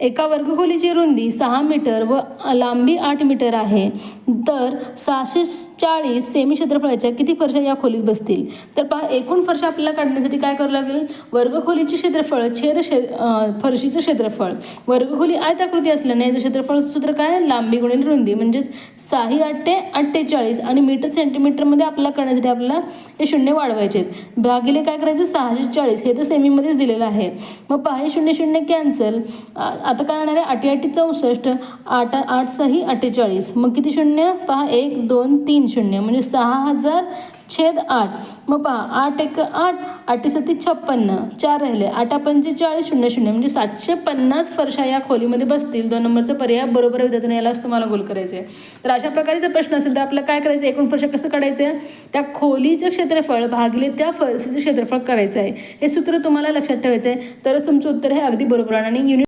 एका वर्गखोलीची रुंदी सहा मीटर व लांबी आठ मीटर आहे. तर सहाशे चाळीस सेमी क्षेत्रफळाच्या किती फरशा या खोलीत बसतील? तर पहा एकूण फरशा आपल्याला काढण्यासाठी काय करावं लागेल? वर्गखोलीचे क्षेत्रफळ छेद क्षे फरशीचं क्षेत्रफळ. वर्गखोली आयताकृती असल्याने याचं क्षेत्रफळ सूत्र काय? लांबी गुणिले रुंदी म्हणजेच साही आठे अठ्ठेचाळीस आणि मीटर सेंटीमीटरमध्ये आपल्याला करण्यासाठी आपल्याला हे शून्य वाढवायचे आहेत. भागिले काय करायचं? सहाशे चाळीस हे तर सेमीमध्येच दिलेलं आहे. मग पहा हे शून्य शून्य कॅन्सल. आता काय होणार आहे? आठी आठी चौसष्ट आठ आठ सही अठ्ठेचाळीस. मग किती शून्य? पहा एक दोन तीन शून्य म्हणजे सहा हजार छेद आठ. मग पहा आठ एक आठ आठी सती छप्पन्न. चार राहिले. आठा पंचेचाळीस शून्य शून्य म्हणजे सातशे पन्नास फरशा या खोलीमध्ये बसतील. दोन नंबरचा पर्याय बरोबर आहे यालाच तुम्हाला गोल करायचे आहे तर अशा प्रकारे जर प्रश्न असेल तर आपल्याला काय करायचं एकूण फरशा कसं काढायचं? आहे त्या खोलीचं क्षेत्रफळ भागले त्या फरशीचं क्षेत्रफळ काढायचं आहे हे सूत्र तुम्हाला लक्षात ठेवायचं आहे तरच तुमचं उत्तर हे अगदी बरोबर आणि युनिट